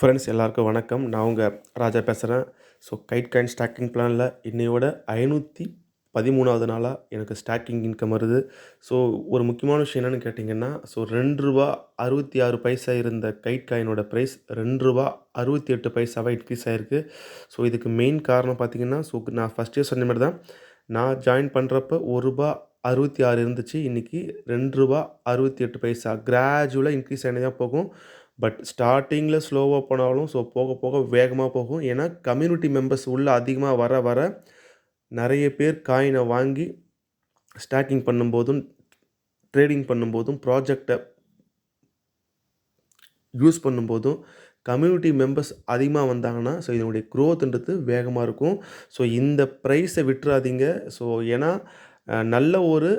Friends எல்லாருக்கும் வணக்கம். நான் உங்கள் ராஜா பேசுகிறேன் ஸோ கைட் காயின் ஸ்டாக்கிங் பிளானில் இன்னையோட ஐநூற்றி பதிமூணாவது நாளாக எனக்கு ஸ்டாக்கிங் இன்கம் வருது. ஸோ ஒரு முக்கியமான விஷயம் என்னென்னு கேட்டிங்கன்னா ஸோ ரெண்டு ரூபா அறுபத்தி ஆறு பைசா இருந்த கைட் காயினோட ப்ரைஸ் ரெண்டு ரூபா அறுபத்தி எட்டு பைசாவாக இன்க்ரீஸ் ஆகிருக்கு ஸோ இதுக்கு மெயின் காரணம் பார்த்தீங்கன்னா ஸோ நான் ஃபஸ்ட்டே சொன்ன மாதிரி தான் நான் ஜாயின் பண்ணுறப்ப ஒரு ரூபா அறுபத்தி ஆறு இருந்துச்சு. இன்றைக்கி ரெண்டு ரூபா அறுபத்தி எட்டு பைசா. கிராஜுவலாக இன்க்ரீஸ் ஆனே தான் போகும். பட் ஸ்டார்டிங்கில் ஸ்லோவாக போனாலும் ஸோ போக போக வேகமாக போகும். ஏன்னா கம்யூனிட்டி மெம்பர்ஸ் உள்ளே அதிகமாக வர வர நிறைய பேர் காயினை வாங்கி ஸ்டாக்கிங் பண்ணும்போதும் ட்ரேடிங் பண்ணும்போதும் ப்ராஜெக்டை யூஸ் பண்ணும்போதும் கம்யூனிட்டி மெம்பர்ஸ் அதிகமாக வந்தாங்கன்னா ஸோ இதனுடைய க்ரோத்ன்றது வேகமாக இருக்கும். ஸோ இந்த ப்ரைஸை விட்டுறாதீங்க. ஸோ ஏன்னா நல்ல ஒரு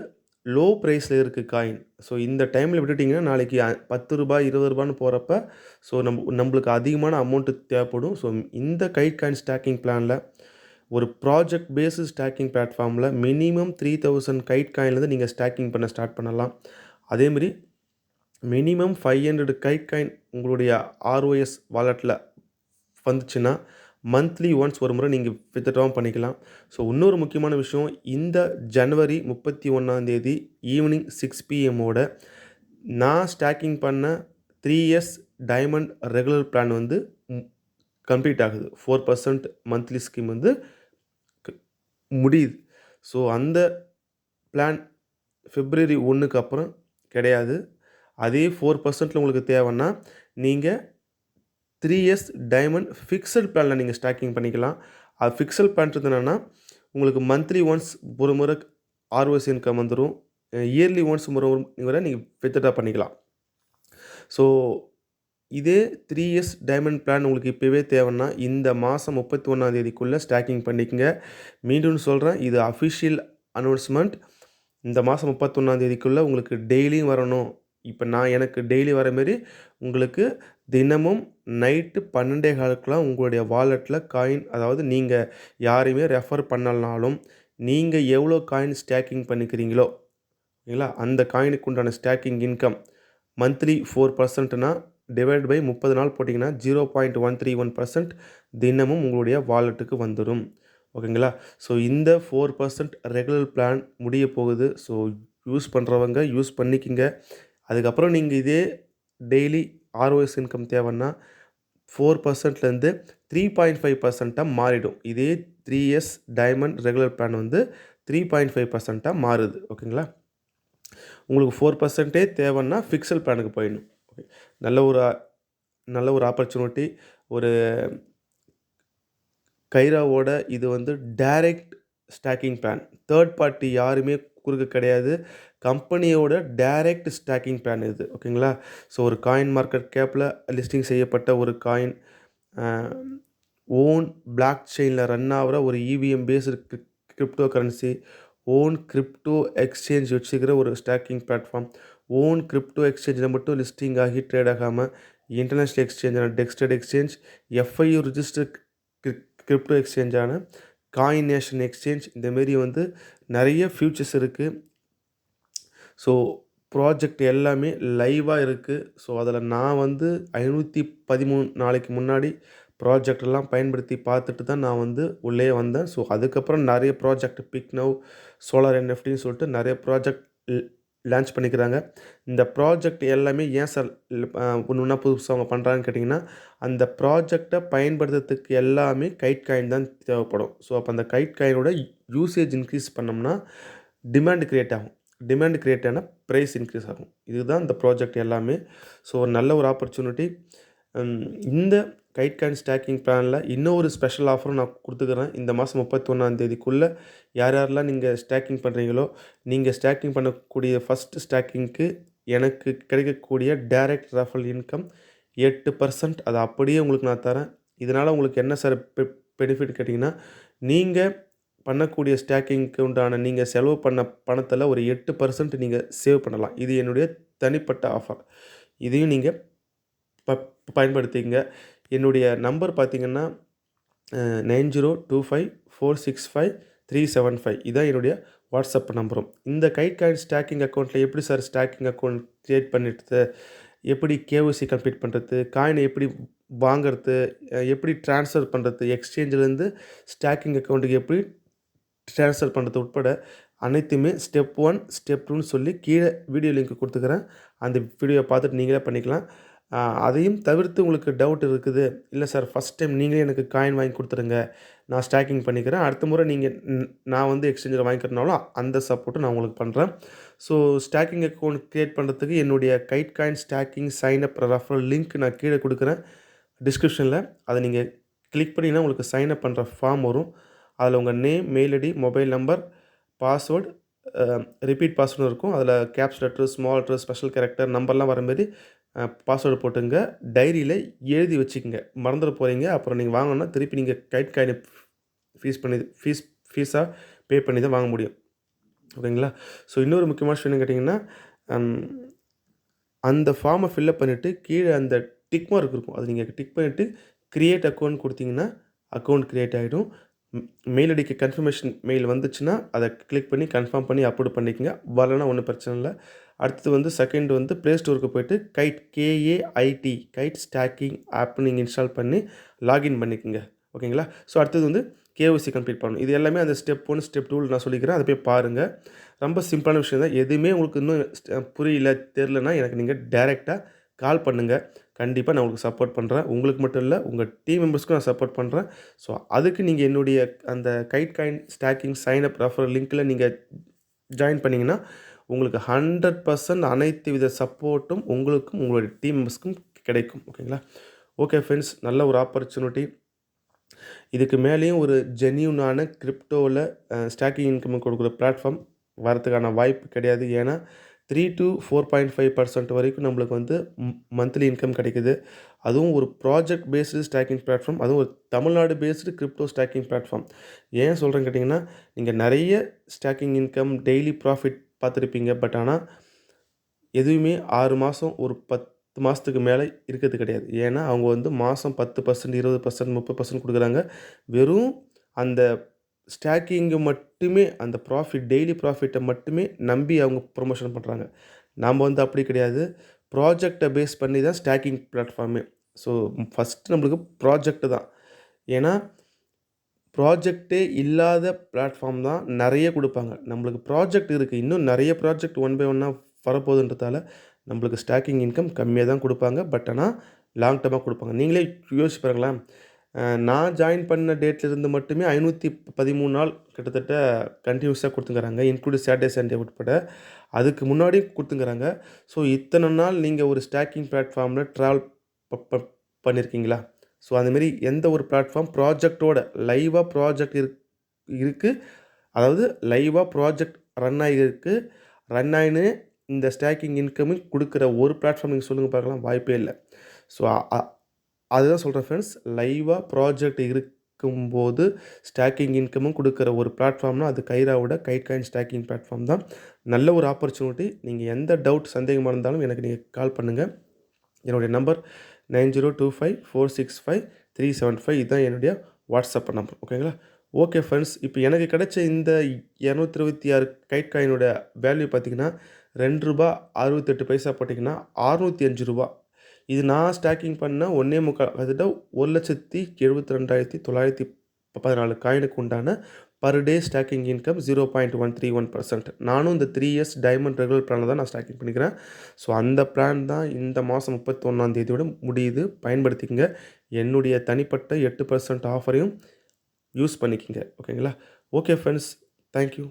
லோ ப்ரைஸில் இருக்குது காயின் ஸோ இந்த டைமில் விட்டுட்டிங்கன்னா நாளைக்கு பத்து ரூபாய் இருபது ரூபான்னு போகிறப்ப ஸோ நம்ம நம்மளுக்கு அதிகமான அமௌண்ட்டு தேவைப்படும். ஸோ இந்த கைட் காயின் ஸ்டாக்கிங் பிளானில் ஒரு ப்ராஜெக்ட் பேஸு ஸ்டாக்கிங் பிளாட்ஃபார்மில் மினிமம் த்ரீ தௌசண்ட் கைட் காயின்லேருந்து நீங்கள் ஸ்டாக்கிங் பண்ண ஸ்டார்ட் பண்ணலாம். அதேமாரி minimum five hundred Kait coin உங்களுடைய ஆர்ஓஎஸ் வாலெட்டில் வந்துச்சுன்னா மந்த்லி ஒன்ஸ் ஒரு முறை நீங்கள் வித்ட்ராவும் பண்ணிக்கலாம். ஸோ இன்னொரு முக்கியமான விஷயம் இந்த ஜனவரி முப்பத்தி ஒன்றாந்தேதி ஈவினிங் சிக்ஸ் பிஎம்மோட நான் ஸ்டாக்கிங் பண்ண three years diamond regular plan வந்து கம்ப்ளீட் ஆகுது. ஃபோர் பர்சன்ட் மந்த்லி ஸ்கீம் வந்து க- முடியுது. ஸோ அந்த பிளான் ஃபிப்ரவரி ஒன்றுக்கு அப்புறம் கிடையாது. அதே ஃபோர் பர்சன்ட்டில் உங்களுக்கு தேவைன்னா நீங்கள் த்ரீ இயர்ஸ் டைமண்ட் ஃபிக்ஸட் பிளானில் நீங்கள் ஸ்டாக்கிங் பண்ணிக்கலாம். அது ஃபிக்ஸட் பிளான்றது என்னென்னா உங்களுக்கு மந்த்லி ஒன்ஸ் ஒரு முறை ஆர்ஓஎஸ் இன்கம் வந்துடும் இயர்லி ஒன்ஸ் முறை வரை நீங்கள் வித்ட்ரா பண்ணிக்கலாம். ஸோ இதே த்ரீ இயர்ஸ் டைமண்ட் பிளான் உங்களுக்கு இப்போவே தேவைன்னா இந்த மாதம் முப்பத்தி ஒன்றாந்தேதிக்குள்ளே ஸ்டாக்கிங் பண்ணிக்கங்க. மீண்டும் சொல்கிறேன் இது அஃபிஷியல் அனௌன்ஸ்மெண்ட் இந்த மாதம் முப்பத்தொன்னாந்தேதிக்குள்ளே உங்களுக்கு டெய்லியும் வரணும். இப்போ நான் எனக்கு டெய்லி வர மாரி உங்களுக்கு தினமும் நைட்டு பன்னெண்டே காலுக்குலாம் உங்களுடைய வாலெட்டில் காயின் அதாவது நீங்கள் யாரையுமே ரெஃபர் பண்ணலனாலும் நீங்கள் எவ்வளோ காயின் ஸ்டாக்கிங் பண்ணிக்கிறீங்களோ ஓகேங்களா அந்த காயினுக்கு உண்டான ஸ்டாக்கிங் இன்கம் மந்த்லி ஃபோர் பர்சன்ட்னா டிவைட் பை முப்பது நாள் போட்டிங்கன்னா zero point one three one percent தினமும் உங்களுடைய வாலெட்டுக்கு வந்துடும் ஓகேங்களா? ஸோ இந்த ஃபோர் பர்சன்ட் ரெகுலர் பிளான் முடிய போகுது. ஸோ யூஸ் பண்ணுறவங்க யூஸ் பண்ணிக்கிங்க. அதுக்கப்புறம் நீங்கள் இதே டெய்லி ஆர்ஓஎஸ் இன்கம் தேவைன்னா ஃபோர் பர்சன்ட்லேருந்து த்ரீ பாயிண்ட் ஃபைவ் பர்சண்ட்டாக மாறிடும். இதே three years diamond regular plan வந்து த்ரீ பாயிண்ட் ஃபைவ் பர்சண்ட்டாக மாறுது. ஓகேங்களா உங்களுக்கு ஃபோர் பர்சன்ட்டே தேவைன்னா ஃபிக்ஸல் பிளானுக்கு போயிடணும். ஓகே நல்ல ஒரு நல்ல ஒரு ஆப்பர்ச்சுனிட்டி ஒரு கைராவோட இது வந்து direct staking plan third party யாருமே குறுக்க கிடையாது. கம்பெனியோட டைரக்ட் ஸ்டாக்கிங் பிளான் இது ஓகேங்களா? ஸோ ஒரு காயின் மார்க்கெட் கேப்பில் லிஸ்டிங் செய்யப்பட்ட ஒரு காயின் ஓன் பிளாக் செயினில் ரன் ஆகிற ஒரு EVM based crypto currency own crypto exchange வச்சுக்கிற ஒரு ஸ்டாக்கிங் பிளாட்ஃபார்ம். ஓன் கிரிப்டோ எக்ஸ்சேஞ்சில் மட்டும் லிஸ்டிங் ஆகி ட்ரேட் ஆகாமல் இன்டர்நேஷ்னல் எக்ஸ்சேஞ்சான டெக்ஸ்டட் எக்ஸ்சேஞ்ச் எஃப்ஐயூ ரிஜிஸ்டர் கிரிப்டோ எக்ஸ்சேஞ்சான காயின் நேஷன் எக்ஸ்சேஞ்ச் இந்தமாரி வந்து நிறைய ஃபியூச்சர்ஸ் இருக்குது ஸோ ப்ராஜெக்ட் எல்லாமே லைவாக இருக்குது ஸோ அதில் நான் வந்து ஐநூற்றி பதிமூணு நாளைக்கு முன்னாடி ப்ராஜெக்ட் எல்லாம் பயன்படுத்தி பார்த்துட்டு தான் நான் வந்து உள்ளே வந்தேன். ஸோ அதுக்கப்புறம் நிறைய ப்ராஜெக்ட் பிக் நவ் சோலார் என்எஃப்டின்னு சொல்லிட்டு நிறைய ப்ராஜெக்ட் லான்ச் பண்ணிக்கிறாங்க. இந்த ப்ராஜெக்ட் எல்லாமே ஏன் சார் ஒன்று ஒன்றா புதுசாக அவங்க பண்ணுறாங்கன்னு கேட்டிங்கன்னா அந்த ப்ராஜெக்டை பயன்படுத்துறதுக்கு எல்லாமே கைட் காயின் தான் தேவைப்படும். ஸோ அப்போ அந்த கைட் காயினோட யூசேஜ் இன்க்ரீஸ் பண்ணோம்னா டிமாண்ட் க்ரியேட் ஆகும். டிமாண்ட் கிரியேட் ஆனால் ப்ரைஸ் இன்க்ரீஸ் ஆகும். இதுதான் இந்த ப்ராஜெக்ட் எல்லாமே. ஸோ ஒரு நல்ல ஒரு ஆப்பர்ச்சுனிட்டி இந்த கைட் கேன் ஸ்டாக்கிங் பிளானில் இன்னும் ஒரு ஸ்பெஷல் ஆஃபரும் நான் கொடுத்துக்கிறேன். இந்த மாதம் முப்பத்தி தேதிக்குள்ளே யார் யாரெல்லாம் நீங்கள் ஸ்டாக்கிங் பண்ணுறீங்களோ நீங்கள் ஸ்டாக்கிங் பண்ணக்கூடிய ஃபஸ்ட்டு ஸ்டாக்கிங்க்கு எனக்கு கிடைக்கக்கூடிய டைரக்ட் ரஃபல் இன்கம் எட்டு பர்சன்ட் அதை அப்படியே உங்களுக்கு நான் தரேன். இதனால் உங்களுக்கு என்ன சார் பெனிஃபிட் கேட்டிங்கன்னா நீங்கள் பண்ணக்கூடிய ஸ்டாக்கிங்க்கு உண்டான நீங்கள் செலவு பண்ண பணத்தில் ஒரு எட்டு பர்சன்ட் நீங்கள் சேவ் பண்ணலாம். இது என்னுடைய தனிப்பட்ட ஆஃபர் இதையும் நீங்கள் ப பயன்படுத்திங்க என்னுடைய நம்பர் பார்த்தீங்கன்னா nine zero two five four six five three seven five. இதான் என்னுடைய வாட்ஸ்அப் நம்பரும் இந்த கைட் காயின் ஸ்டாக்கிங் அக்கௌண்ட்டில் எப்படி சார் ஸ்டாக்கிங் அக்கௌண்ட் க்ரியேட் பண்ணிட்டு எப்படி கேஒய்சி கம்ப்ளீட் பண்ணுறது காயினை எப்படி வாங்குறது எப்படி ட்ரான்ஸ்ஃபர் பண்ணுறது எக்ஸ்சேஞ்சிலேருந்து ஸ்டாக்கிங் அக்கௌண்ட்டுக்கு எப்படி ட்ரான்ஸ்ஃபர் பண்ணுறது உட்பட அனைத்துமே ஸ்டெப் ஒன் ஸ்டெப் டூன்னு சொல்லி கீழே வீடியோ லிங்க் கொடுத்துக்கிறேன். அந்த வீடியோவை பார்த்துட்டு நீங்களே பண்ணிக்கலாம். அதையும் தவிர்த்து உங்களுக்கு டவுட் இருக்குது. இல்லை சார் ஃபஸ்ட் டைம் நீங்களே எனக்கு காயின் வாங்கி கொடுத்துருங்க நான் ஸ்டாக்கிங் பண்ணிக்கிறேன். அடுத்த முறை நீங்கள் நான் வந்து எக்ஸ்சேஞ்சில் வாங்கிக்கிறனாலும் அந்த சப்போர்ட்டும் நான் உங்களுக்கு பண்ணுறேன் ஸோ ஸ்டாக்கிங் அக்கௌண்ட் க்ரியேட் பண்ணுறதுக்கு என்னுடைய Kait coin staking sign up referral link நான் கீழே கொடுக்குறேன். டிஸ்கிரிப்ஷனில் அதை நீங்கள் கிளிக் பண்ணிங்கன்னா உங்களுக்கு சைன் அப் பண்ணுற ஃபார்ம் வரும். அதில் உங்கள் name mail ID mobile number password repeat password இருக்கும். அதில் caps letter small letter special character நம்பர்லாம் வர மாதிரி பாஸ்வேர்டு போட்டுங்க. டைரியில் எழுதி வச்சுக்கோங்க. மறந்துட போகிறீங்க அப்புறம் நீங்கள் வாங்கினா திருப்பி நீங்கள் கைட் காயினு ஃபீஸ் பண்ணி ஃபீஸ் ஃபீஸாக பே பண்ணி தான் வாங்க முடியும். ஓகேங்களா? ஸோ இன்னொரு முக்கியமான விஷயம் என்ன கேட்டிங்கன்னா அந்த ஃபார்மை ஃபில்லப் பண்ணிவிட்டு கீழே அந்த டிக் மார்க் இருக்கும். அது நீங்கள் டிக் பண்ணிவிட்டு க்ரியேட் அக்கௌண்ட் கொடுத்தீங்கன்னா அக்கௌண்ட் க்ரியேட் ஆகிடும் மெயில் அடிக்க கன்ஃபர்மேஷன் மெயில் வந்துச்சுன்னா அதை கிளிக் பண்ணி கன்ஃபார்ம் பண்ணி அப்லோட் பண்ணிக்கங்க. வரலன்னா ஒன்றும் பிரச்சனை இல்லை. அடுத்தது வந்து செகண்ட் வந்து ப்ளே ஸ்டோருக்கு போயிட்டு Kait KAIT Kait stocking app நீங்கள் இன்ஸ்டால் பண்ணி லாகின் பண்ணிக்கோங்க. ஓகேங்களா? ஸோ அடுத்தது வந்து கேஓசி கம்ப்ளீட் பண்ணணும். இது எல்லாமே அந்த ஸ்டெப் ஒன் ஸ்டெப் டூ நான் சொல்லிக்கிறேன். அதை போய் பாருங்கள் ரொம்ப சிம்பிளான விஷயம் தான். எதுவுமே உங்களுக்கு இன்னும் புரியல தெரிலனா எனக்கு நீங்கள் டைரெக்டாக கால் பண்ணுங்கள் கண்டிப்பாக நான் உங்களுக்கு சப்போர்ட் பண்ணுறேன் உங்களுக்கு மட்டும் இல்லை உங்கள் டீம் மெம்பர்ஸ்க்கும் நான் சப்போர்ட் பண்ணுறேன் ஸோ அதுக்கு நீங்கள் என்னுடைய அந்த Kait coin staking sign up refer லிங்க்கில் நீங்கள் ஜாயின் பண்ணிங்கன்னா உங்களுக்கு ஹண்ட்ரட் பர்சன்ட் அனைத்து வித சப்போர்ட்டும் உங்களுக்கும் உங்களுடைய டீம் மெம்பர்ஸ்க்கும் கிடைக்கும். ஓகேங்களா? ஓகே ஃப்ரெண்ட்ஸ் நல்ல ஒரு ஆப்பர்ச்சுனிட்டி இதுக்கு மேலேயும் ஒரு ஜென்யூனான கிரிப்டோவில் ஸ்டாக்கிங் இன்கம் கொடுக்குற பிளாட்ஃபார்ம் வரதுக்கான வாய்ப்பு கிடையாது. ஏன்னா three to four point five percent வரைக்கும் நம்மளுக்கு வந்து மந்த்லி இன்கம் கிடைக்குது. அதுவும் ஒரு ப்ராஜெக்ட் பேஸ்டு ஸ்டாக்கிங் பிளாட்ஃபார்ம் அதுவும் ஒரு Tamil Nadu based crypto staking platform ஏன் சொல்கிறேன்னு கேட்டிங்கன்னா நீங்கள் நிறைய ஸ்டாக்கிங் இன்கம் டெய்லி ப்ராஃபிட் பார்த்துருப்பீங்க. பட் ஆனால் எதுவுமே ஆறு மாதம் ஒரு பத்து மாதத்துக்கு மேலே இருக்கிறது கிடையாது. ஏன்னா அவங்க வந்து மாதம் பத்து பர்சன்ட் இருபது பர்சன்ட் முப்பது பர்சன்ட் கொடுக்குறாங்க. வெறும் அந்த ஸ்டாக்கிங்கை மட்டுமே அந்த ப்ராஃபிட் டெய்லி ப்ராஃபிட்டை மட்டுமே நம்பி அவங்க ப்ரொமோஷன் பண்ணுறாங்க நாம் வந்து அப்படி கிடையாது. ப்ராஜெக்டை பேஸ் பண்ணி தான் ஸ்டாக்கிங் பிளாட்ஃபார்மே ஸோ ஃபஸ்ட்டு நம்மளுக்கு ப்ராஜெக்ட் தான். ஏன்னா ப்ராஜெக்டே இல்லாத பிளாட்ஃபார்ம் தான் நிறைய கொடுப்பாங்க. நம்மளுக்கு ப்ராஜெக்ட் இருக்குது இன்னும் நிறைய ப்ராஜெக்ட் ஒன் பை ஒன்னாக வரப்போகுதுன்றதால நம்மளுக்கு ஸ்டாக்கிங் இன்கம் கம்மியாக தான் கொடுப்பாங்க. பட் ஆனால் லாங் டேர்மாக கொடுப்பாங்க. நீங்களே யோசிச்சு பாருங்களேன். நான் ஜாயின் பண்ண டேட்லேருந்து மட்டுமே ஐநூற்றி பதிமூணு நாள் கிட்டத்தட்ட கண்டினியூஸாக கொடுத்துங்கிறாங்க. இன்க்ளூட் சாட்டர்டே சண்டே உட்பட. அதுக்கு முன்னாடி கொடுத்துங்கிறாங்க. ஸோ இத்தனை நாள் நீங்கள் ஒரு ஸ்டாக்கிங் பிளாட்ஃபார்மில் ட்ராவல் பண்ணியிருக்கீங்களா ஸோ அந்தமாரி எந்த ஒரு பிளாட்ஃபார்ம் ப்ராஜெக்டோட லைவாக ப்ராஜெக்ட் இருக் இருக்குது அதாவது லைவாக ப்ராஜெக்ட் ரன் ஆகியிருக்கு ரன் ஆயின்னு இந்த ஸ்டாக்கிங் இன்கமும் கொடுக்குற ஒரு பிளாட்ஃபார்ம் நீங்கள் சொல்லுங்கள் பார்க்கலாம் வாய்ப்பே இல்லை. ஸோ அதுதான் சொல்கிறேன் ஃப்ரெண்ட்ஸ் லைவாக ப்ராஜெக்ட் இருக்கும்போது ஸ்டாக்கிங் இன்கமும் கொடுக்குற ஒரு பிளாட்ஃபார்ம்னா அது கைராவோட கைட் காயின் ஸ்டாக்கிங் பிளாட்ஃபார்ம் தான். நல்ல ஒரு ஆப்பர்ச்சுனிட்டி நீங்கள் எந்த டவுட் சந்தேகமாக இருந்தாலும் எனக்கு நீங்கள் கால் பண்ணுங்கள் என்னுடைய number nine zero two five four six five three seven five இதுதான் என்னுடைய வாட்ஸ்அப் நம்பர் ஓகேங்களா? ஓகே ஃப்ரெண்ட்ஸ் இப்போ எனக்கு கிடைச்ச இந்த இரநூத்தி இருபத்தி ஆறு கைட் காயினோட வேல்யூ பார்த்தீங்கன்னா ரெண்டு ரூபா அறுபத்தெட்டு பைசா போட்டிங்கன்னா அறுநூற்றி அஞ்சு ரூபா. இது நான் ஸ்டாக்கிங் பண்ண ஒன்றே முக்கால் கிட்டத்தட்ட ஒரு லட்சத்தி எழுபத்தி ரெண்டாயிரத்தி தொள்ளாயிரத்தி பதினாலு காயினுக்கு உண்டான per day staking income zero point one three one percent நானும் இந்த த்ரீ இயர்ஸ் டைமண்ட் ரெகுலர் பிளானில் தான் நான் ஸ்டாக்கிங் பண்ணிக்கிறேன். ஸோ அந்த பிளான் தான் இந்த மாதம் முப்பத்தொன்னாம் தேதியோட முடியுது. பயன்படுத்திக்கங்க. என்னுடைய தனிப்பட்ட எட்டு பர்சன்ட் ஆஃபரையும் யூஸ் பண்ணிக்கங்க. ஓகேங்களா ஓகே ஃப்ரெண்ட்ஸ் தேங்க்யூ